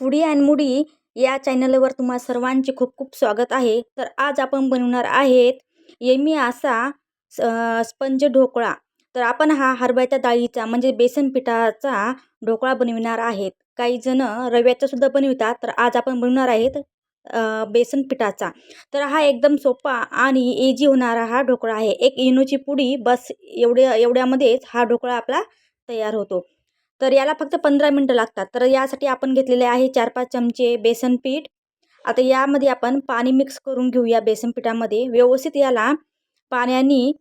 Foodie and मुडी या चॅनलवर तुम्हा सर्वांचे खूप खूप स्वागत आहे. तर आज आपण बनवणार आहेत येमी असा स- स्पंज ढोकळा. तर आपण हा हरभऱ्याच्या डाळीचा म्हणजे बेसन पिठाचा ढोकळा बनविणार आहेत. काही जण रव्याचा सुद्धा बनवितात. तर आज आपण बनवणार आहेत बेसन पिठाचा. तर हा एकदम सोपा आणि इजी होणारा हा ढोकळा आहे. एक इनोची पुडी बस एवढ्या एवढ्यामध्येच हा ढोकळा आपला तयार होतो. तर याला फक्त पंधरा मिनटं लागतात. तर यासाठी आपण घेतलेले आहे चार पाच चमचे बेसन पीठ. आता यामध्ये आपण पाणी मिक्स करून घेऊया बेसन पिठामध्ये. व्यवस्थित याला पाण्याने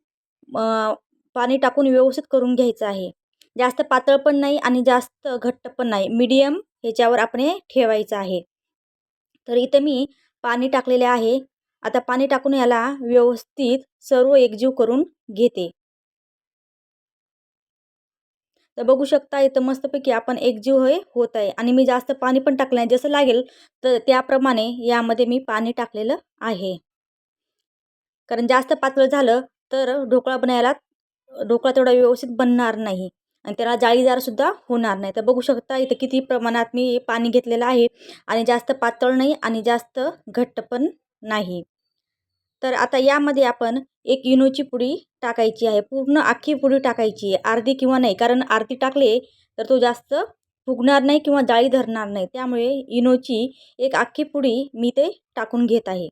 पाणी टाकून व्यवस्थित करून घ्यायचं आहे. जास्त पातळ पण नाही आणि जास्त घट्ट पण नाही. मीडियम ह्याच्यावर आपण हे ठेवायचं आहे. तर इथं मी पाणी टाकलेले आहे. आता पाणी टाकून याला व्यवस्थित सर्व एकजीव करून घेते. तर बघू शकता इथं मस्तपैकी आपण एकजीव हे होत आहे. आणि मी जास्त पाणी पण टाकलं नाही. जसं लागेल तर त्याप्रमाणे यामध्ये मी पाणी टाकलेलं आहे. कारण जास्त पातळ झालं तर ढोकळा बनायला ढोकळा तेवढा व्यवस्थित बनणार नाही. आणि त्याला जाळीदारसुद्धा होणार नाही. तर बघू शकता इथं किती प्रमाणात मी पाणी घेतलेलं आहे. आणि जास्त पातळ नाही आणि जास्त घट्ट पण नाही. तर आता यामध्ये आपण एक इनोची पुडी टाकायची आहे. पूर्ण अख्खी पुडी टाकायची आहे. अर्धी किंवा नाही कारण अर्धी टाकले तर तो जास्त फुगणार नाही किंवा जाळी धरणार नाही. त्यामुळे इनोची एक अख्खी पुडी मी ते टाकून घेत आहे.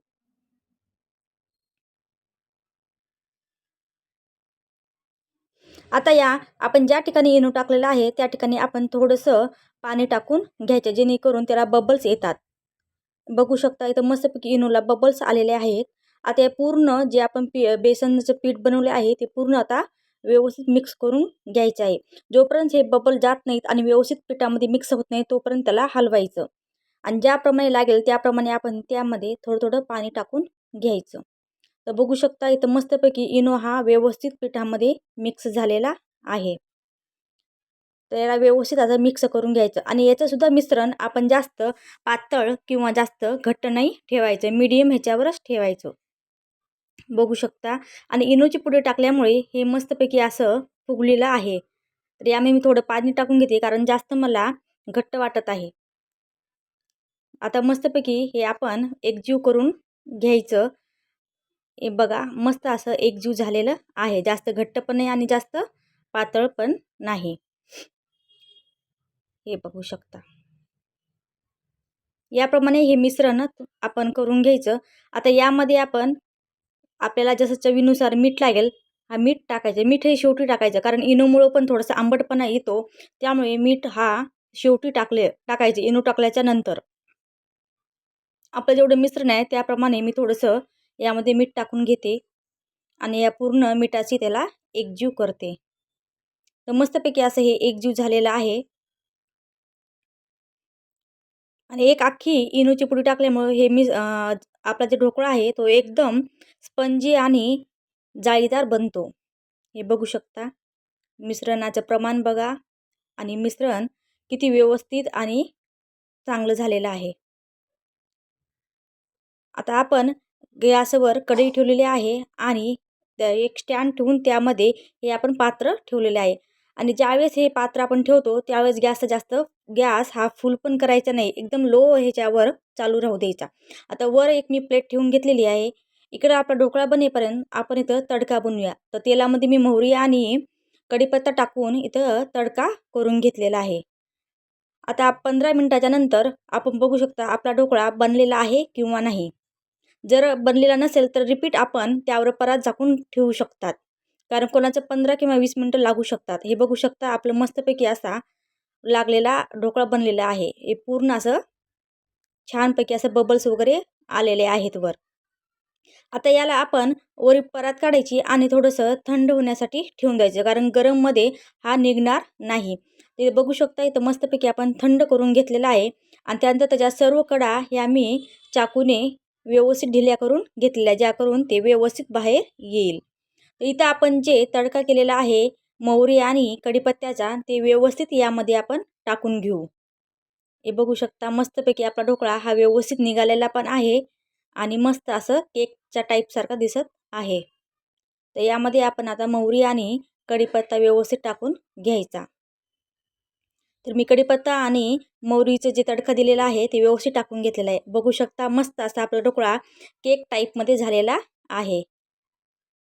आता या आपण ज्या ठिकाणी इनो टाकलेला आहे त्या ठिकाणी आपण थोडंसं पाणी टाकून घ्यायचं जेणेकरून त्याला बबल्स येतात. बघू शकता इथं मस्तपैकी इनोला बबल्स आलेले आहेत. आता हे पूर्ण जे आपण पी बेसनचं पीठ बनवले आहे ते पूर्ण आता व्यवस्थित मिक्स करून घ्यायचं आहे. जोपर्यंत हे बबल जात नाहीत आणि व्यवस्थित पिठामध्ये मिक्स होत नाही तोपर्यंत त्याला हलवायचं. आणि ज्याप्रमाणे लागेल त्याप्रमाणे आपण त्यामध्ये थोडं थोडं पाणी टाकून घ्यायचं. तर बघू शकता इथं मस्तपैकी इनो हा व्यवस्थित पिठामध्ये मिक्स झालेला आहे. तर याला व्यवस्थित आता मिक्स करून घ्यायचं. आणि याचंसुद्धा मिश्रण आपण जास्त पातळ किंवा जास्त घट्ट नाही ठेवायचं. मीडियम ह्याच्यावरच ठेवायचं. बघू शकता. आणि इनोची पुढे टाकल्यामुळे हे मस्तपैकी असं फुगलेलं आहे. तर यामध्ये मी थोडं पाणी टाकून घेते कारण जास्त मला घट्ट वाटत आहे. आता मस्तपैकी हे आपण एकजीव करून घ्यायचं. हे बघा मस्त असं एकजीव झालेलं आहे. जास्त घट्ट पण नाही आणि जास्त पातळ पण नाही. हे बघू शकता. याप्रमाणे हे मिश्रण आपण करून घ्यायचं. आता यामध्ये आपण आपल्याला जसं चवीनुसार मीठ लागेल हा मीठ टाकायचं. मीठ हे शेवटी टाकायचं कारण इनोमुळं पण थोडंसं आंबटपणा येतो. त्यामुळे मीठ हा शेवटी टाकले टाकायचे इनो टाकल्याच्या नंतर. आपलं जेवढं मिश्रण आहे त्याप्रमाणे मी थोडंसं यामध्ये मीठ टाकून घेते. आणि या पूर्ण मिठाची त्याला एकजीव करते. तर मस्तपैकी असं हे एकजीव झालेलं आहे. आणि एक अख्खी इनोची पुडी टाकल्यामुळं हे मी आपला जे ढोकळा आहे तो एकदम स्पंजी आणि जाळीदार बनतो. हे बघू शकता. मिश्रणाचं प्रमाण बघा आणि मिश्रण किती व्यवस्थित आणि चांगलं झालेलं आहे. आता आपण गॅसवर कढई ठेवलेली आहे आणि एक स्टँड ठेवून त्यामध्ये हे आपण पात्र ठेवलेले आहे. आणि ज्यावेळेस हे पात्र आपण ठेवतो त्यावेळेस गॅसचा जास्त गॅस हा फुल पण करायचा नाही. एकदम लो ह्याच्यावर चालू राहू द्यायचा. आता वर एक मी प्लेट ठेवून घेतलेली आहे. इकडं आपला ढोकळा बनेपर्यंत आपण इथं तडका बनवूया. तर तेलामध्ये मी मोहरी आणि कढीपत्ता टाकून इथं तडका करून घेतलेला आहे. आता पंधरा मिनटाच्या नंतर आपण बघू शकता आपला ढोकळा बनलेला आहे किंवा नाही. जर बनलेला नसेल तर रिपीट आपण त्यावर परत झाकून ठेवू शकतात. कारण कोणाचं पंधरा किंवा वीस मिनटं लागू शकतात. हे बघू शकता आपलं मस्तपैकी असा लागलेला ढोकळा बनलेला आहे. हे पूर्ण असं छानपैकी असं बबल्स वगैरे आलेले आहेत वर. आता याला आपण वरी परात काढायची आणि थोडंसं थंड होण्यासाठी ठेवून द्यायचं. कारण गरममध्ये हा निघणार नाही. ते बघू शकता इथं मस्तपैकी आपण थंड करून घेतलेला आहे. आणि त्यानंतर त्याच्या सर्व कडा ह्या मी चाकूने व्यवस्थित ढिल्या करून घेतलेल्या ज्या करून ते व्यवस्थित बाहेर येईल. इथं आपण जे तडका केलेला आहे मोहरी आणि कढीपत्त्याचा ते व्यवस्थित यामध्ये आपण टाकून घेऊ. हे बघू शकता मस्तपैकी आपला ढोकळा हा व्यवस्थित निघालेला पण आहे आणि मस्त असं केकच्या टाईपसारखं दिसत आहे. तर यामध्ये आपण आता मोहरी आणि कढीपत्ता व्यवस्थित टाकून घ्यायचा. तर मी कढीपत्ता आणि मोहरीचं जे तडका दिलेला आहे ते व्यवस्थित टाकून घेतलेलं आहे. बघू शकता मस्त असा आपला ढोकळा केक टाईपमध्ये झालेला आहे.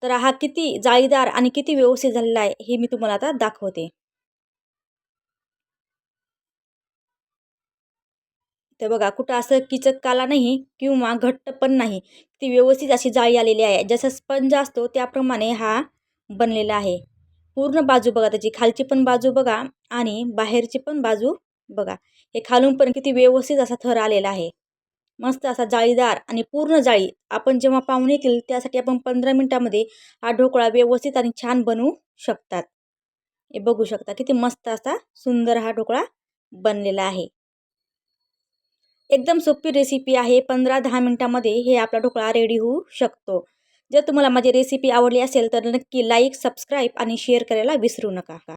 तर हा किती जाळीदार आणि किती व्यवस्थित झालेला आहे हे मी तुम्हाला आता दाखवते. तर बघा कुठं असं किचक काला नाही किंवा घट्ट पण नाही ती व्यवस्थित अशी जाळी आलेली आहे. जसं स्पंज असतो त्याप्रमाणे हा बनलेला आहे. पूर्ण बाजू बघा त्याची खालची पण बाजू बघा आणि बाहेरची पण बाजू बघा. हे खालून पण किती व्यवस्थित असा थर आलेला आहे. मस्त असा जाळीदार आणि पूर्ण जाळी आपण जेव्हा पाहुणे येतील त्यासाठी आपण पंधरा मिनटामध्ये हा ढोकळा व्यवस्थित आणि छान बनवू शकतात. हे बघू शकता किती मस्त असा सुंदर हा ढोकळा बनलेला आहे. एकदम सोपी रेसिपी आहे. पंधरा दहा मिनटामध्ये हे आपला ढोकळा रेडी होऊ शकतो. जर तुम्हाला माझी रेसिपी आवडली असेल तर नक्की लाईक सबस्क्राईब आणि शेअर करायला विसरू नका.